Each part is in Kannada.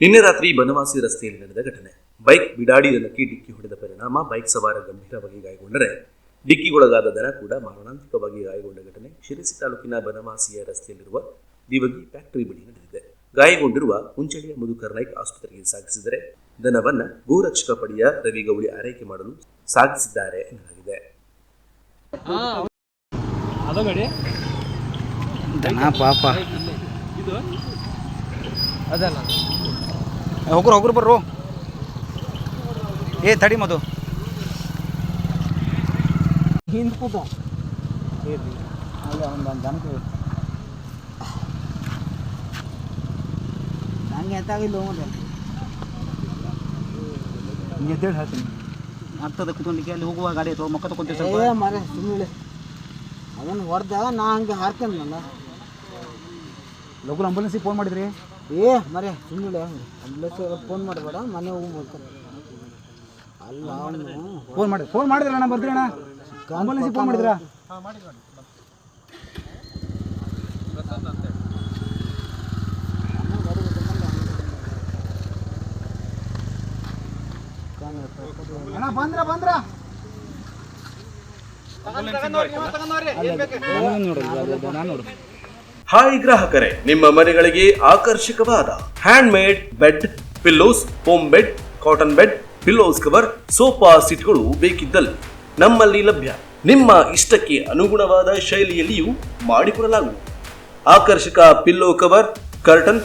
ನಿನ್ನೆ ರಾತ್ರಿ ಬನವಾಸಿ ರಸ್ತೆಯಲ್ಲಿ ನಡೆದ ಘಟನೆ. ಬೈಕ್ ಬಿಡಾಡಿದನಕ್ಕೆ ಡಿಕ್ಕಿ ಹೊಡೆದ ಪರಿಣಾಮ ಬೈಕ್ ಸವಾರ ಗಂಭೀರವಾಗಿ ಗಾಯಗೊಂಡರೆ. ಡಿಕ್ಕಿಗೊಳಗಾದ ದನ ಕೂಡ ಮಾರಣಾಂತಿಕವಾಗಿ ಗಾಯಗೊಂಡ ಘಟನೆ ಶಿರಸಿ ತಾಲೂಕಿನ ಬನವಾಸಿಯ ರಸ್ತೆಯಲ್ಲಿರುವ ದಿವಗಿ ಫ್ಯಾಕ್ಟರಿ ಬಳಿ ನಡೆದಿದೆ. ಗಾಯಗೊಂಡಿರುವ ಮುಂಚಳಿಯ ಮಧುಕರ್ ನಾಯ್ಕ್ ಆಸ್ಪತ್ರೆಗೆ ಸಾಗಿಸಿದರೆ ದನವನ್ನ ಗೋರಕ್ಷಕ ಪಡೆಯ ರವಿಗೌಳಿ ಆರೈಕೆ ಮಾಡಲು ಸಾಗಿಸಿದ್ದಾರೆ ಎನ್ನಲಾಗಿದೆ. ದನ ಪಾಪ. ಇದು? ಅದಲ್ಲ. ಹೋಗ್ರು ಹೋಗ್ರು ಬರ್ರು. ಏ ತಡಿ ಮದು ಹಿಂದ್ ಕೂತ. ನಂಗೆ ಎತ್ತಾಗಿಲ್ಲ ಎದ್ದೇಳಿ ಹೇಳ್ತೀನಿ. ಆಗ್ತದೆ ಕುತ್ಕೊಂಡಿಕ್ಕೆ ಅಲ್ಲಿ ಹೋಗುವ ಗಾಡಿ ಅಥವಾ ಮಕ್ಕ ತಗೊಂತೀವಿ ಮರೆ ಸುಮ್ಮನೆ ಅದನ್ನು ಹೊರದ ನಾ ಹಂಗೆ ಹಾರ್ಕೊಂಡಲ್ಲ ಲಘು ಅಂಬುಲೆನ್ಸಿಗೆ ಫೋನ್ ಮಾಡಿದ್ರಿ? ಏ ಮರೆ ಸುಮ್ಮನೆ ಅಂಬ್ಲೆನ್ಸ್ ಫೋನ್ ಮಾಡಬೇಡ ಮನೆ ಹೋಗ್ಬೇಕು ಅಲ್ಲ ಅವನು ಫೋನ್ ಮಾಡಿ ಫೋನ್ ಮಾಡಿದ್ರಣ್ಣ ಅಣ್ಣ? ಬರ್ತೀರ ಅಣ್ಣ? ಅಂಬುಲೆನ್ಸಿಗೆ ಫೋನ್ ಮಾಡಿದ್ರಾ? ಅಣ್ಣ ಬಂದ್ರ ಬಂದ್ರ? ನೋಡ್ರಿ ನಾನು ನೋಡು ಹಾಯ್ ಗ್ರಾಹಕರೇ, ನಿಮ್ಮ ಮನೆಗಳಿಗೆ ಆಕರ್ಷಕವಾದ hand made bed pillows home bed cotton bed pillows cover sofa ಸೀಟ್ಗಳು ಬೇಕಿದ್ದಲ್ಲಿ ನಮ್ಮಲ್ಲಿ ಲಭ್ಯ. ನಿಮ್ಮ ಇಷ್ಟಕ್ಕೆ ಅನುಗುಣವಾದ ಶೈಲಿಯಲ್ಲಿಯೂ ಮಾಡಿಕೊಡಲಾಗುವುದು. ಆಕರ್ಷಕ pillow cover curtain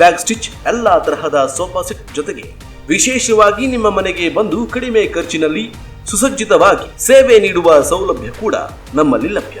bag stitch ಎಲ್ಲಾ ತರಹದ ಸೋಫಾ ಸೆಟ್ ಜೊತೆಗೆ ವಿಶೇಷವಾಗಿ ನಿಮ್ಮ ಮನೆಗೆ ಬಂದು ಕಡಿಮೆ ಖರ್ಚಿನಲ್ಲಿ ಸುಸಜ್ಜಿತವಾಗಿ ಸೇವೆ ನೀಡುವ ಸೌಲಭ್ಯ ಕೂಡ ನಮ್ಮಲ್ಲಿ ಲಭ್ಯ.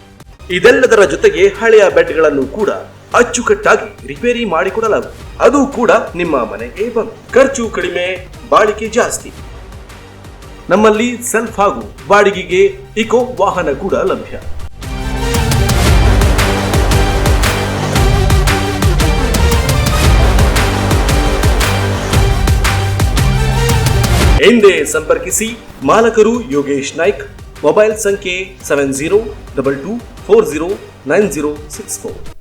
ಇದೆಲ್ಲದರ ಜೊತೆಗೆ ಹಳೆಯ ಬೆಡ್ಗಳನ್ನು ಕೂಡ ಅಚ್ಚುಕಟ್ಟಾಗಿ ರಿಪೇರಿ ಮಾಡಿಕೊಡಲಾಗುವುದು. ಅದು ಕೂಡ ನಿಮ್ಮ ಮನೆಗೆ ಬಂದು. ಖರ್ಚು ಕಡಿಮೆ, ಬಾಳಿಕೆ ಜಾಸ್ತಿ. ನಮ್ಮಲ್ಲಿ ಸೆಲ್ಫ್ ಹಾಗೂ ಬಾಡಿಗೆಗೆ ಇಕೋ ವಾಹನ ಕೂಡ ಲಭ್ಯ. ಎಂದೇ ಸಂಪರ್ಕಿಸಿ ಮಾಲಕರು ಯೋಗೇಶ್ ನಾಯ್ಕ್ ಮೊಬೈಲ್ ಸಂಖ್ಯೆ seven zero double two four zero nine zero six four.